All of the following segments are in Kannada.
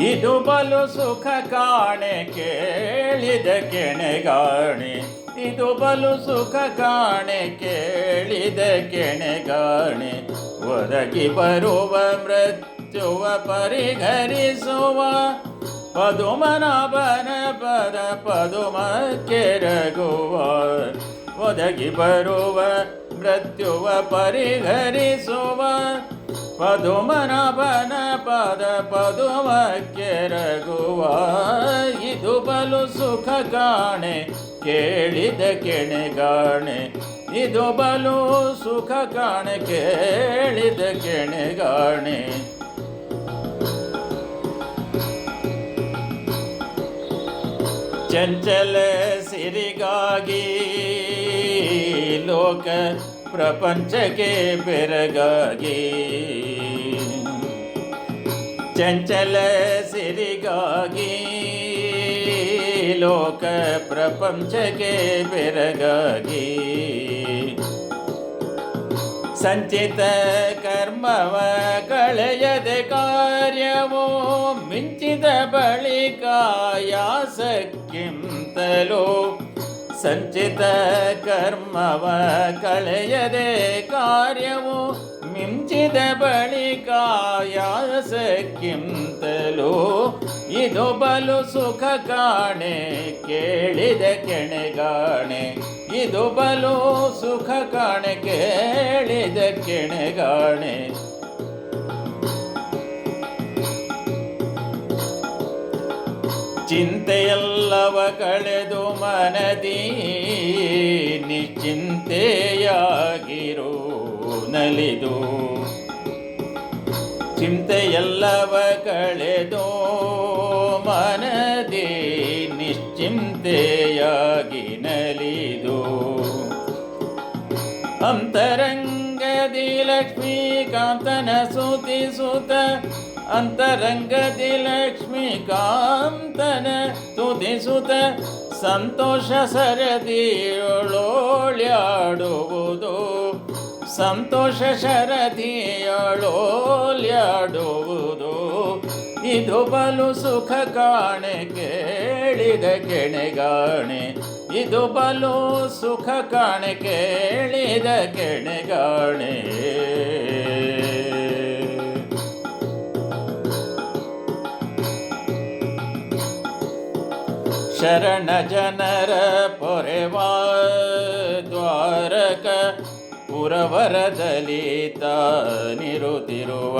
ಇದು ಬಲು ಸುಖ ಕಾಣೆ ಕೇಳಿದ ಕೆಣೆಗಾಣೆ. ಇದು ಬಲು ಸುಖ ಕಾಣೆ ಕೇಳಿದ ಕೆಣೆಗಾಣೆ. ಒದಗಿ ಬರುವ ಮೃತ್ಯುವ ಪರಿಹರಿಸುವ ಪದುಮನಾಭನ ಪದ ಪದುಮ ಕೆರಗುವ ಒದಗಿ ಬರುವ ಮೃತ್ಯುವ ಪರಿಹರಿಸುವ ಪದುಮನಾಭನ ಪದ ಪದುಮ ಕೆರಗುವ ಇದು ಬಲು ಸುಖ ಕಾಣೆ, ಕೇಳಿದ ಕೆಣೆಗಾಣೆ ಇದು ಬಲು ಸುಖ ಕಾಣೆ, ಕೇಳಿದ ಕೆಣೆಗಾಣೆ ಚಂಚಲ ಸಿರಿಗಾಗಿ ಲೋಕ ಪ್ರಪಂಚಕ್ಕೆ ಬೆರಗಾಗಿ ಚಂಚಲ ಸಿರಿಗಾಗಿ ಲೋಕ ಪ್ರಪಂಚಕ್ಕೆ ಬೆರಗಾಗಿ ಸಂಚಿತ ಕರ್ಮವ ಕಳೆಯದೆ ಕಾರ್ಯವೋ ಮಿಂಚಿದ ಬಳಿಕ ಯಾಸಕ್ಕಿಂತಲೂ ಸಂಚಿತ ಕರ್ಮವ ಕಳೆಯದೆ ಕಾರ್ಯವು ಮಿಂಚಿದ ಬಳಿಕ ಯಾಸಕ್ಕಿಂತಲೂ ಇದು ಬಲು ಸುಖ ಕಾಣೆ ಕೇಳಿದ ಕೆಣೆಗಾಣೆ. ಇದು ಬಲು ಸುಖ ಕಾಣೆ ಕೇಳಿದ ಕೆಣೆಗಾಣೆ. ಚಿಂತೆಯಲ್ಲವ ಕಳೆದು ಮನದಿ ನಿಶ್ಚಿಂತೆಯಾಗಿರು ನಲಿದು. ಚಿಂತೆಯಲ್ಲವ ಕಳೆದು ಮನದಿ ನಿಶ್ಚಿಂತೆಯಾಗಿ ನಲಿದು. ಅಂತರಂಗದಿ ಲಕ್ಷ್ಮೀಕಾಂತನ ಸುತಿಸುತ್ತ ಅಂತರಂಗದಿ ಲಕ್ಷ್ಮೀಕಾಂತನ ತುದಿಸುತ್ತ ಸಂತೋಷ ಸರದಿಯೊಳೋಳ್ಯಾಡುವುದು ಸಂತೋಷ ಶರದಿಯೊಳೋಳ್ಯಾಡುವುದು ಇದು ಬಲು ಸುಖ ಕಾಣೆ ಕೇಳಿದ ಕೆಣೆಗಾಣೆ. ಇದು ಬಲು ಸುಖ ಕಾಣೆ ಕೇಳಿದ ಕೆಣೆಗಾಣೆ. ಶರಣ ಜನರ ಪೊರೆವಾ ದ್ವಾರಕ ಪುರವರದಲ್ಲಿ ತಾನಿರುತ್ತಿರುವ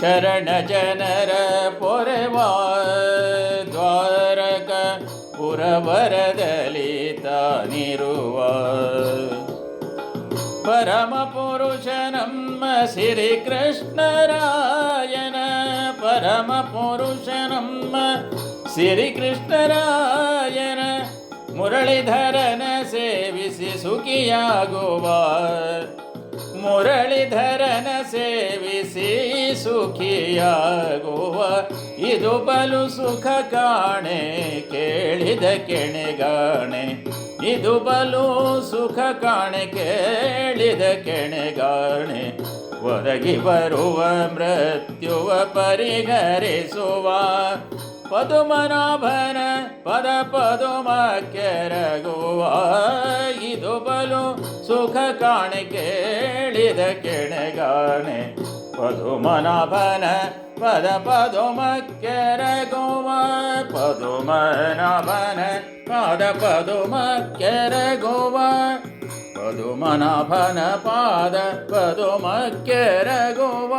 ಶರಣ ಜನರ ಪೊರೆವಾ ದ್ವಾರಕ ಪುರವರದಲ್ಲಿ ತಾನಿರುವ. ಪರಮ ಪುರುಷ ನಮ್ಮ ಕೃಷ್ಣರಾಯನ ಪರಮ ಪುರುಷ ನಮ್ಮ ಶ್ರೀ ಕೃಷ್ಣರಾಯನ ಮುರಳೀಧರನ ಸೇವಿಸಿ ಸುಖಿಯಾಗುವ ಮುರಳೀಧರನ ಸೇವಿಸಿ ಸುಖಿಯಾಗುವ ಇದು ಬಲು ಸುಖ ಕಾಣೆ ಕೇಳಿದ ಕೆಣೆಗಾಣೆ. ಇದು ಬಲು ಸುಖ ಕಾಣೆ ಕೇಳಿದ ಕೆಣೆಗಾಣೆ. ಒದಗಿ ಬರುವ ಮೃತ್ಯುವ ಪರಿಹರಿಸುವ. ಪದುಮನಾಭನ ಪದ ಪದುಮ ಕೆರಗುವ ಇದು ಬಲು ಸುಖ ಕಾಣೆ ಕೇಳಿದ ಕೆಣೆಗಾಣೆ ಪದುಮನಾಭನ ಪದ ಪದುಮ ಕೆರಗುವ ಪದುಮನಾಭನ ಪಾದ ಪದುಮ ಕೆರಗುವ ಪದುಮನಾಭನ ಪಾದ ಪದುಮ ಕೆರಗುವ